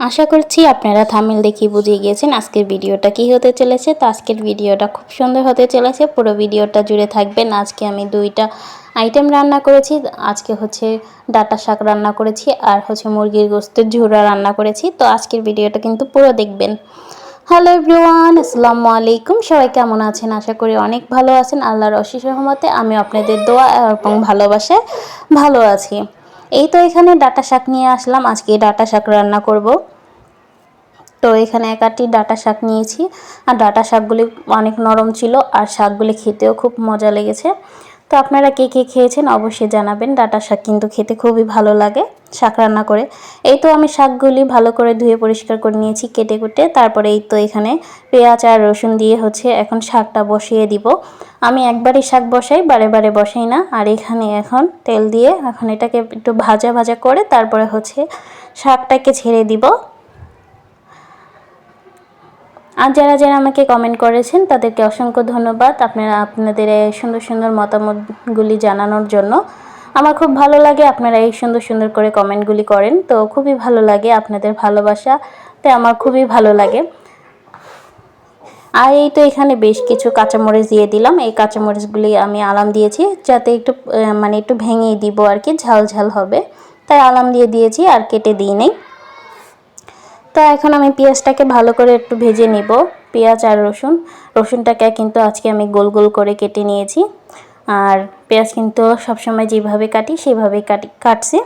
আশা করছি আপনারা থামিল দেখি বুঝিয়ে গিয়েছেন আজকের ভিডিওটা কি হতে চলেছে। তো আজকের ভিডিওটা খুব সুন্দর হতে চলেছে। পুরো ভিডিওটা জুড়ে থাকবেন। আজকে আমি দুইটা আইটেম রান্না করেছি। আজকে হচ্ছে ডাটা শাক রান্না করেছি আর হচ্ছে মুরগির গোস্তের ঝুড়া রান্না করেছি। তো আজকের ভিডিওটা কিন্তু পুরো দেখবেন। হ্যালো এভরিওয়ান আসসালামু আলাইকুম। সবাই কেমন আছেন? আশা করি অনেক ভালো আছেন। আল্লাহর অশেষ রহমতে আমি আপনাদের দোয়া এবং ভালোবাসায় ভালো আছি। এই তো এখানে ডাটা শাক নিয়ে আসলাম। আজকে ডাটা শাক রান্না করব। তো এখানে এক আটটি ডাটা শাক নিয়েছি। আর ডাটা শাকগুলি অনেক নরম ছিল আর শাকগুলি খেতেও খুব মজা লেগেছে। তো আপনারা কে কে খেয়েছেন অবশ্যই জানাবেন। ডাটা শাক কিন্তু খেতে খুবই ভালো লাগে শাক রান্না করে। এই তো আমি শাকগুলি ভালো করে ধুয়ে পরিষ্কার করে নিয়েছি কেটে কুটে। তারপরে এই তো এখানে পেঁয়াজ আর রসুন দিয়ে হচ্ছে এখন শাকটা বসিয়ে দিব। আমি একবারই শাক বসাই, বারে বারে বসাই না। আর এখানে এখন তেল দিয়ে এখন এটাকে একটু ভাজা ভাজা করে তারপরে হচ্ছে শাকটাকে ছেড়ে দিব। আর যারা যারা আমাকে কমেন্ট করেছেন, তাদেরকে অসংখ্য ধন্যবাদ আপনারা, আপনাদের সুন্দর সুন্দর মতামতগুলি জানানোর জন্য। আমার খুব ভালো লাগে আপনারা এই সুন্দর সুন্দর করে কমেন্টগুলি করেন, তো খুবই ভালো লাগে আপনাদের ভালোবাসা তাই আমার খুবই ভালো লাগে। আর এই তো এখানে বেশ কিছু কাঁচামরিচ দিয়ে দিলাম, এই কাঁচামরিচগুলি আমি আলাম দিয়েছি, যাতে একটু মানে একটু ভেঙে দিব আর কি, ঝাল ঝাল হবে। তাই আলাম দিয়ে দিয়েছি আর কেটে দিই নেই। তো এখন আমি পেঁয়াজটাকে ভালো করে একটু ভেজে নিব, পেঁয়াজ আর রসুন। রসুনটাকে কিন্তু আজকে আমি গোল গোল করে কেটে নিয়েছি। আর পেঁয়াজ কিন্তু সবসময় যেভাবে কাটি, সেভাবেই কাটি, কাটছি।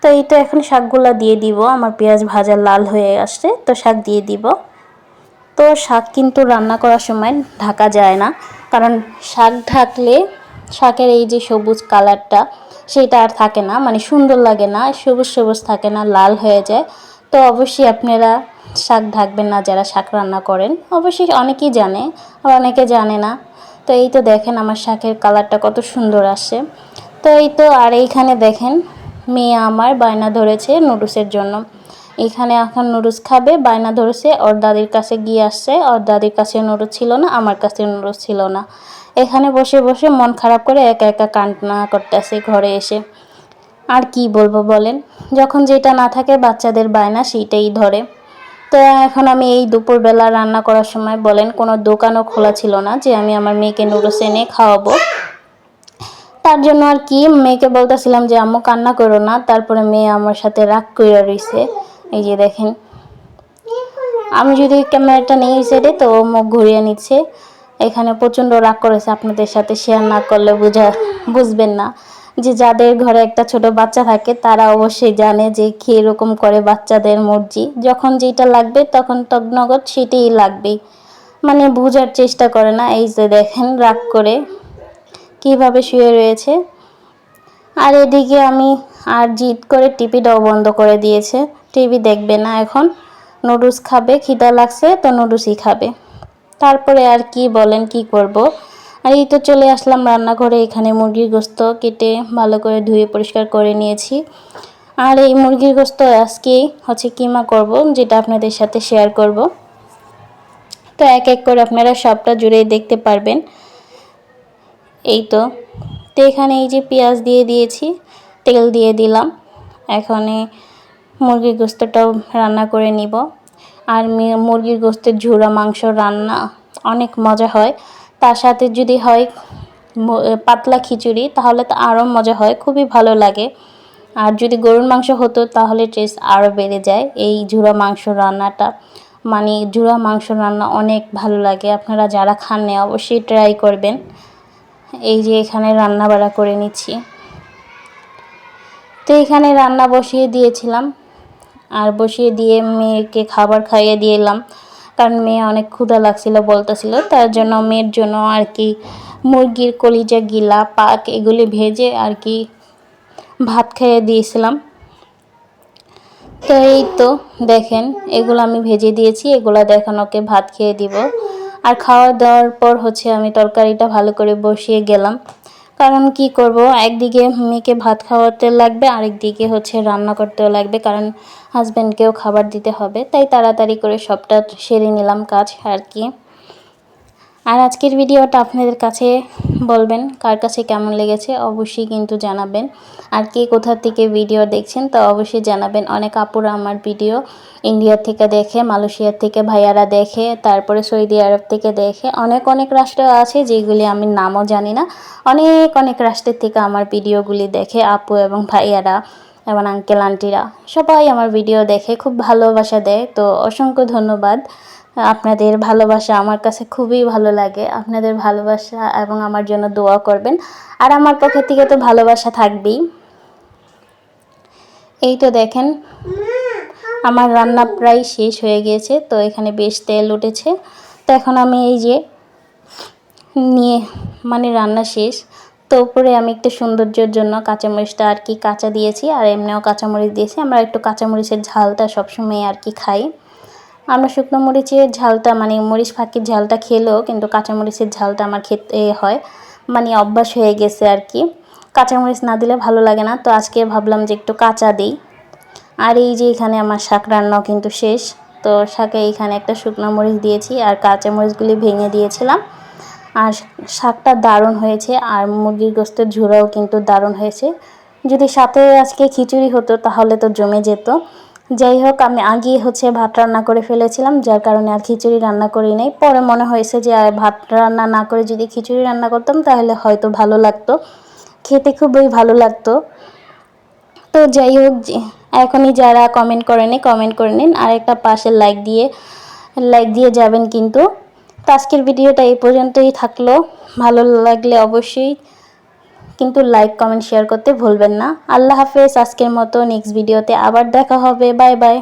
তো এই তো এখন শাকগুলো দিয়ে দিব। আমার পেঁয়াজ ভাজা লাল হয়ে আসছে, তো শাক দিয়ে দিব। তো শাক কিন্তু রান্না করার সময় ঢাকা যায় না, কারণ শাক ঢাকলে শাকের এই যে সবুজ কালারটা, সেটা আর থাকে না। মানে সুন্দর লাগে না, সবুজ সবুজ থাকে না, লাল হয়ে যায়। তো অবশ্যই আপনারা শাক ঢাকবেন না, যারা শাক রান্না করেন। অবশ্যই অনেকেই জানে আর অনেকে জানে না। তো এই তো দেখেন আমার শাকের কালারটা কত সুন্দর আসে তো এই তো, আর এইখানে দেখেন, মেয়ে আমার বায়না ধরেছে নুডলসের জন্য। এখানে এখন নুডলস খাবে, বায়না ধরেছে, ওর দাদির কাছে গিয়ে আসছে, ওর দাদির কাছে নুডলস ছিল না, আমার কাছে নুডলস ছিল না। এখানে বসে বসে মন খারাপ করে একা একা কান্না করতেছে ঘরে এসে। আর কি বলব বলেন? যখন যেটা না থাকে বাচ্চাদের বায়না সেইটাই ধরে। তো এখন আমি এই দুপুরবেলা রান্না করার সময় বলেন, কোনো দোকানও খোলা ছিল না যে আমি আমার মেয়েকে নুডলস এনে খাওয়াবো। তার জন্য আর কি, মেয়েকে বলতেছিলাম যে, আম্মু, কান্না করো না। তারপরে মেয়ে আমার সাথে রাগ করে রয়েছে এই যে দেখেন। আমি যদি ক্যামেরাটা নিয়ে সাইডে তো মুখ ঘুরিয়ে নিচ্ছে। এখানে প্রচণ্ড রাগ করেছে আপনাদের সাথে শেয়ার না করলে বুঝা, বুঝবেন না। যে যাদের ঘরে একটা ছোট বাচ্চা থাকে, তারা অবশ্যই জানে যে কী এরকম করে বাচ্চাদের মর্জি। যখন যেটা লাগবে তখন তগ্নগত সেটাই লাগবে। মানে বোঝার চেষ্টা করে না, এই যে দেখেন রাগ করে কীভাবে শুয়ে রয়েছে। আর এদিকে আমি আর জিদ করে টিভিটাও বন্ধ করে দিয়েছে। টিভি দেখবে না এখন। নুডলস খাবে, খিদা লাগছে তো নুডলসই খাবে। তারপরে আর কি বলেন, কি করব। আর এই তো চলে আসলাম রান্নাঘরে। এখানে মুরগির গোস্ত কেটে ভালো করে ধুয়ে পরিষ্কার করে নিয়েছি। আর এই মুরগির গোস্ত আজকে হচ্ছে কিমা করব, যেটা আপনাদের সাথে শেয়ার করব। তো এক এক করে আপনারা সবটা জুড়েই দেখতে পারবেন। এই তো। তো এখানে এই যে পেঁয়াজ দিয়ে দিয়েছি, তেল দিয়ে দিলাম। এখানে মুরগির গোস্তটাও রান্না করে নিব। আর মুরগির গোস্তের ঝুড়া মাংস রান্না অনেক মজা হয়। তার সাথে যদি হয় পাতলা খিচুড়ি, তাহলে তো আরও মজা হয়, খুবই ভালো লাগে। আর যদি গরুর মাংস হতো, তাহলে টেস্ট আরও বেড়ে যায়। এই ঝুড়া মাংস রান্নাটা মানে ঝুড়া মাংস রান্না অনেক ভালো লাগে। আপনারা যারা খান অবশ্যই ট্রাই করবেন। এই যে এখানে রান্না বাড়া করে নিচ্ছি। তো এখানে রান্না বসিয়ে দিয়েছিলাম। আর বসিয়ে দিয়ে মেয়েকে খাবার খাইয়ে দিয়েলাম কারণ মেয়ে অনেক ক্ষুধা লাগছিল, বলতেছিল। তার জন্য মেয়ের জন্য আর কি মুরগির কলিজা, গিলা, পাক এগুলি ভেজে আর কি ভাত খাইয়ে দিয়েছিলাম। তো এই তো দেখেন, এগুলো আমি ভেজে দিয়েছি, এগুলো দেখেন ওকে ভাত খেয়ে দিব। আর খাওয়া দাওয়ার পর হচ্ছে আমি তরকারিটা ভালো করে বসিয়ে গেলাম। কারণ কি করব? একদিকে মেয়েকে ভাত খাওয়াতে লাগবে, আরেকদিকে হচ্ছে রান্না করতেও লাগবে, কারণ হাজব্যান্ডকেও খাবার দিতে হবে। তাই তাড়াতাড়ি করে সবটা সেরে নিলাম কাজ আর কি। আর আজকের ভিডিওটা আপনাদের কাছে বলবেন কার কাছে কেমন লেগেছে, অবশ্যই কিন্তু জানাবেন। আর কে কোথা থেকে ভিডিও দেখছেন, তা অবশ্যই জানাবেন। অনেক আপুরা আমার ভিডিও ইন্ডিয়া থেকে দেখে মালয়েশিয়ার থেকে ভাইয়ারা দেখে, তারপরে সৌদি আরব থেকে দেখে। অনেক অনেক রাষ্ট্র আছে যেগুলি আমি নামও জানি না। অনেক অনেক রাষ্ট্রের থেকে আমার ভিডিওগুলি দেখে আপু এবং ভাইয়ারা এবং আঙ্কেল আন্টিরা সবাই আমার ভিডিও দেখে, খুব ভালোবাসা দেয়। তো অসংখ্য ধন্যবাদ। আপনাদের ভালোবাসা আমার কাছে খুবই ভালো লাগে। আপনাদের ভালোবাসা এবং আমার জন্য দোয়া করবেন। আর আমার পক্ষ থেকে তো ভালোবাসা থাকবেই। এই তো দেখেন, আমার রান্না প্রায় শেষ হয়ে গিয়েছে, তো এখানে বেশ তেল উঠেছে। তো এখন আমি এই যে নিয়ে মানে রান্না শেষ। তো উপরে আমি একটু সৌন্দর্যের জন্য কাঁচামরিচটা আর কি কাঁচা দিয়েছি, আর এমনিও কাঁচামরিচ দিয়েছি। আমরা একটু কাঁচামরিচের ঝালটা সবসময় আর কি খাই। আমরা শুকনো মরিচের ঝালটা মানে মরিচ ফাঁকির ঝালটা খেলেও কিন্তু কাঁচামরিচের ঝালটা আমার খেতে হয়। মানে অভ্যাস হয়ে গেছে আর কি। কাঁচামরিচ না দিলে ভালো লাগে না। তো আজকে ভাবলাম যে একটু কাঁচা দিই। আর এই যে এখানে আমার শাক রান্নাও কিন্তু শেষ। তো শাকে এখানে একটা শুকনো মরিচ দিয়েছি আর কাঁচামরিচগুলি ভেঙে দিয়েছিলাম। আর শাকটা দারুণ হয়েছে আর মুরগির গোস্তের ঝুড়াও কিন্তু দারুণ হয়েছে। যদি সাথে আজকে খিচুড়ি হতো তাহলে তো জমে যেত। যাই হোক, আমি আগে হচ্ছে ভাত রান্না করে ফেলেছিলাম, যার কারণে আর খিচুড়ি রান্না করি নাই। পরে মনে হয়েছে যে ভাত রান্না না করে যদি খিচুড়ি রান্না করতাম, তাহলে হয়তো ভালো লাগতো। খেতে খুবই ভালো লাগতো। তো যাই হোক এখনই যারা কমেন্ট করেনি কমেন্ট করে নিন। আর একটা পাশে লাইক দিয়ে লাইক দিয়ে যাবেন কিন্তু। তো আজকের ভিডিওটা এই পর্যন্তই থাকল। ভালো লাগলে অবশ্যই কিন্তু লাইক কমেন্ট শেয়ার করতে ভুলবেন না। আল্লাহ হাফেজ, আজকের মতো নেক্সট ভিডিওতে আবার দেখা হবে। Bye bye